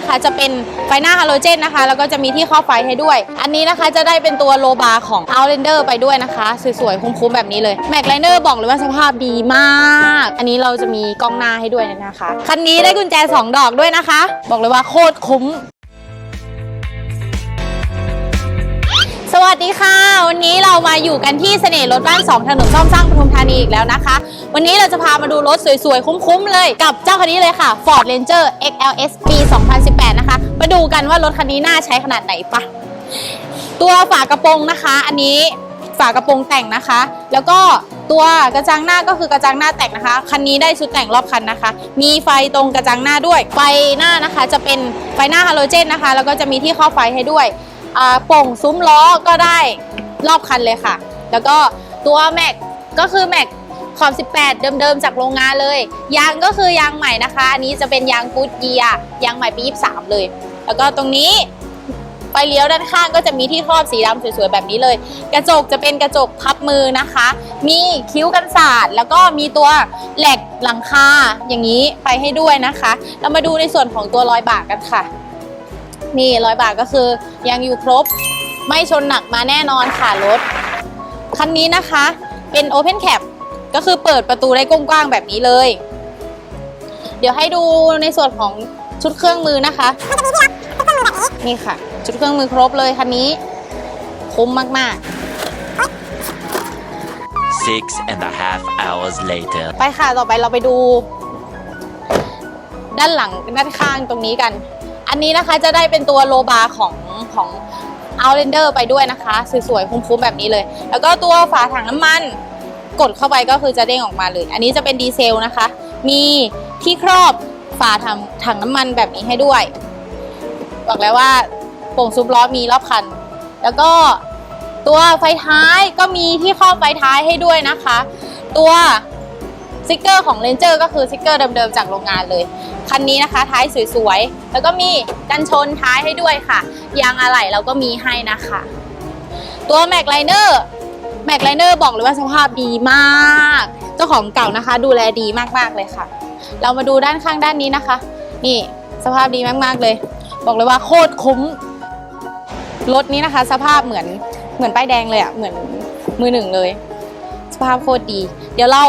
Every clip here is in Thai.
นะคะ จะเป็นไฟหน้าฮาโลเจนนะคะ แล้วก็จะมีที่ครอบไฟให้ด้วย อันนี้นะคะจะได้เป็นตัวโลบาร์ของ Outlander ไปด้วยนะคะ สวยๆ คุ้มๆ แบบนี้เลยแม็กไลเนอร์บอกเลยว่าสภาพดีมาก อันนี้เราจะมีกล้องหน้าให้ด้วยนะคะ คันนี้ได้กุญแจ 2 ดอกด้วยนะคะ บอกเลยว่าโคตรคุ้ม สวัสดีค่ะ วันนี้เรามาอยู่กันที่เสน่ห์รถบ้าน2ถนนซ่อมสร้างปทุมธานีอีกแล้วนะคะ วันนี้เราจะพามาดูรถสวยๆ คุ้มๆ เลยกับเจ้าคันนี้เลยค่ะ Ford Ranger XLS ปี 2018 นะคะ มาดูกันว่ารถคันนี้น่าใช้ขนาดไหนปะตัวฝากระโปรงนะคะ อันนี้ฝากระโปรงแต่งนะคะ แล้วก็ตัวกระจังหน้าก็คือกระจังหน้าแต่งนะคะ คันนี้ได้ชุดแต่งรอบคันนะคะ มีไฟตรงกระจังหน้าด้วย ไฟหน้านะคะจะเป็นไฟหน้าฮาโลเจนนะคะ แล้วก็จะมีที่ครอบไฟให้ด้วย ป่งซุ้มล้อก็ได้รอบคันเลยค่ะ แล้วก็ตัวแม็กก็คือแม็กขอบ 18 เดิมๆ จากโรงงานเลย ยางก็คือยางใหม่นะคะ อันนี้จะเป็นยางกูดเยียยางใหม่ปี 23 เลย แล้วก็ตรงนี้ไฟเลี้ยวด้านข้างก็จะมีที่ครอบสีดำสวยๆ แบบนี้เลย กระจกจะเป็นกระจกพับมือนะคะ มีคิ้วกันศาสตร์แล้วก็มีตัวแหลกหลังคาอย่างนี้ไปให้ด้วยนะคะ เรามาดูในส่วนของตัวรอยบากกันค่ะ นี่ร้อยบาทก็คือยังอยู่ครบ ไม่ชนหนักมาแน่นอนค่ะรถ คันนี้นะคะเป็น Open Cap ก็คือเปิดประตูได้กว้างๆแบบนี้เลย เดี๋ยวให้ดูในส่วนของชุดเครื่องมือนะคะ นี่ค่ะ ชุดเครื่องมือครบเลยคันนี้ คุ้มมาก Six and a half hours later. ๆไปค่ะ ต่อไปเราไปดู ด้านหลังด้านข้างตรงนี้กัน อันนี้นะคะจะได้เป็นตัวโลบาของของ Outlander ไปด้วยนะคะ สวยๆคุ้มๆแบบนี้เลย แล้วก็ตัวฝาถังน้ำมันกดเข้าไปก็คือจะเด้งออกมาเลย อันนี้จะเป็นดีเซลนะคะ มีที่ครอบฝาถังถังน้ำมันแบบนี้ให้ด้วย บอกแล้วว่าโป่งซุปล้อมีรอบคัน แล้วก็ตัวไฟท้ายก็มีที่ครอบไฟท้ายให้ด้วยนะคะ ตัว สติกเกอร์ของ Ranger ก็คือสติกเกอร์เดิมๆจากโรงงานเลย คันนี้นะคะท้ายสวยๆ แล้วก็มีกันชนท้ายให้ด้วยค่ะ ยางอะไหล่เราก็มีให้นะคะ ตัว Mac Liner Mac Liner บอกเลยว่าสภาพดีมาก เจ้าของเก่านะคะ ดูแลดีมากๆเลยค่ะ เรามาดูด้านข้างด้านนี้นะคะ นี่สภาพดีมากๆเลย บอกเลยว่าโคตรคุ้มรถนี้นะคะ สภาพเหมือนเหมือนป้ายแดงเลยอะ่ะเหมือนมือหนึ่งเลย สภาพโคตรดี เดี๋ยวเรา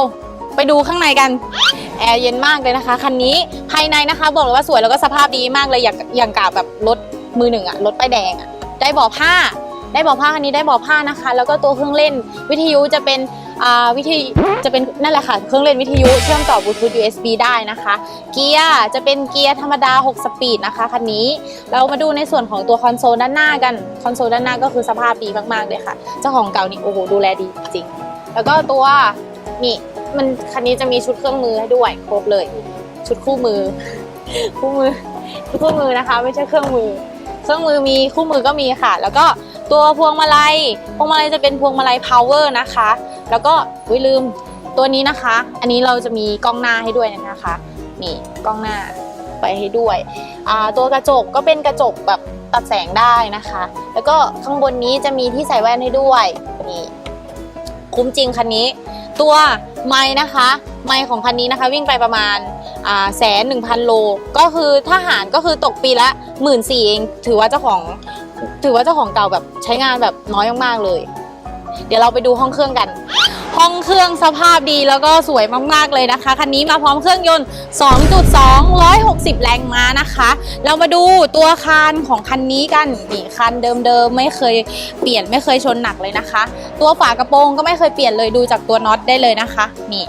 ไปดูข้างในกันแอร์เย็นมากเลยนะคะ คันนี้ภายในนะคะ บอกเลยว่าสวยแล้วก็สภาพดีมากเลยอย่างอย่างกับแบบรถมือหนึ่งอะรถป้ายแดงอะได้เบาะผ้า ได้เบาะผ้าคันนี้ได้เบาะผ้านะคะ แล้วก็ตัวเครื่องเล่นวิทยุจะเป็นอ่าวิทยุจะเป็นนั่นแหละค่ะเครื่องเล่นวิทยุเชื่อมต่อบลูทูธ USB ได้นะคะ เกียร์จะเป็นเกียร์ธรรมดา 6 สปีดนะคะคันนี้เรามาดูในส่วนของตัวคอนโซลด้านหน้ากันคอนโซลด้านหน้าก็คือสภาพดีมากๆเลยค่ะเจ้าของเก่านี่โอ้โหดูแลดีจริง แล้วก็ตัวนี่ มันคันนี้จะมีชุดเครื่องมือให้ด้วยครบเลย ชุดคู่มือ คู่มือชุดคู่มือนะคะ ไม่ใช่เครื่องมือ เครื่องมือมีคู่มือก็มีค่ะ แล้วก็ตัวพวงมาลัยพวงมาลัยจะเป็นพวงมาลัย power นะคะ แล้วก็วิลืมตัวนี้นะคะ อันนี้เราจะมีกล้องหน้าให้ด้วยนะคะนี่กล้องหน้าไปให้ด้วย ตัวกระจกก็เป็นกระจกแบบตัดแสงได้นะคะ แล้วก็ข้างบนนี้จะมีที่ใส่แว่นให้ด้วยนี่ คุ้มจริงคันนี้ ตัวไม้นะคะ ไม้ของคันนี้นะคะ วิ่งไปประมาณแสนหนึ่งพันโล ก็คือถ้าหารก็คือตกปีละหมื่นสี่เอง ถือว่าเจ้าของถือว่าเจ้าของเก่าแบบใช้งานแบบน้อยมากๆเลย เดี๋ยวเราไปดูห้องเครื่องกัน ห้องเครื่องสภาพดีแล้วก็สวยมากๆเลยนะคะ คันนี้มาพร้อมเครื่องยนต์ 2.2 160 แรงม้านะคะ เรามาดูตัวคานของคันนี้กันนี่คันเดิมๆไม่เคยเปลี่ยนไม่เคยชนหนักเลยนะคะ ตัวฝากระโปรงก็ไม่เคยเปลี่ยนเลยดูจากตัวน็อตได้เลยนะคะ นี่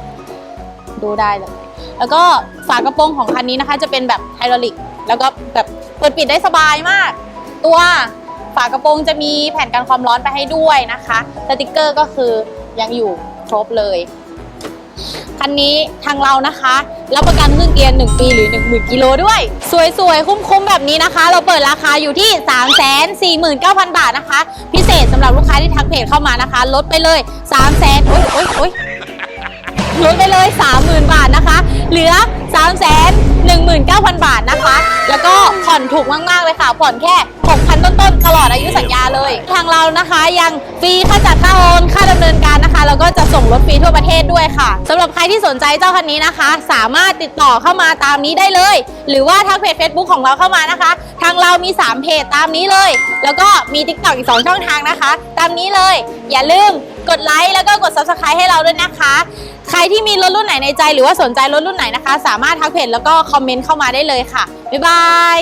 ดูได้เลย แล้วก็ฝากระโปรงของคันนี้นะคะ จะเป็นแบบไฮดรอลิก แล้วก็แบบเปิดปิดได้สบายมาก ตัวฝากระโปรงจะมีแผ่นกันความร้อนไปให้ด้วยนะคะ สติกเกอร์ก็คือยังอยู่ รบเลย คันนี้ทางเรานะคะ รับประกันเครื่องเกียร์ 1 ปีหรือ 10,000กิโลด้วย สวยๆ คุ้มๆ แบบนี้นะคะ เราเปิดราคาอยู่ที่ 349,000 บาทนะคะ พิเศษสำหรับลูกค้าที่ทักเพจเข้ามานะคะ ลดไปเลย 3 0 0 0 0โอ๊ยโอ๊ยโอ๊ยลดไปเลย 30,000 บาทนะคะ เหลือ 3 1 9 0 0 0 บาทนะคะ แล้วก็ผ่อนถูกมากๆเลยค่ะ ผ่อนแค่ 6,000 ต้นๆ ตลอดอายุสัญญาเลย ทางเรานะคะยังฟรีค่าจัดค่าโอนค่าดำเนินการนะคะ แล้วก็จะส่งรถฟรีทั่วประเทศด้วยค่ะสำหรับใครที่สนใจเจ้าคันนี้นะคะ สามารถติดต่อเข้ามาตามนี้ได้เลย หรือว่าทางเพจ Facebook ของเราเข้ามานะคะ ทางเรามี 3 เพจตามนี้เลย แล้วก็มี TikTok อีก 2 ช่องทางนะคะ ตามนี้เลย อย่าลืมกดไลค์แล้วก็กด Subscribe ให้เราด้วยนะคะ ใครที่มีรถรุ่นไหนในใจหรือว่าสนใจรถรุ่นไหนนะคะสามามารถทักเพจแล้วก็คอมเมนต์เข้ามาได้เลยค่ะ บ๊ายบาย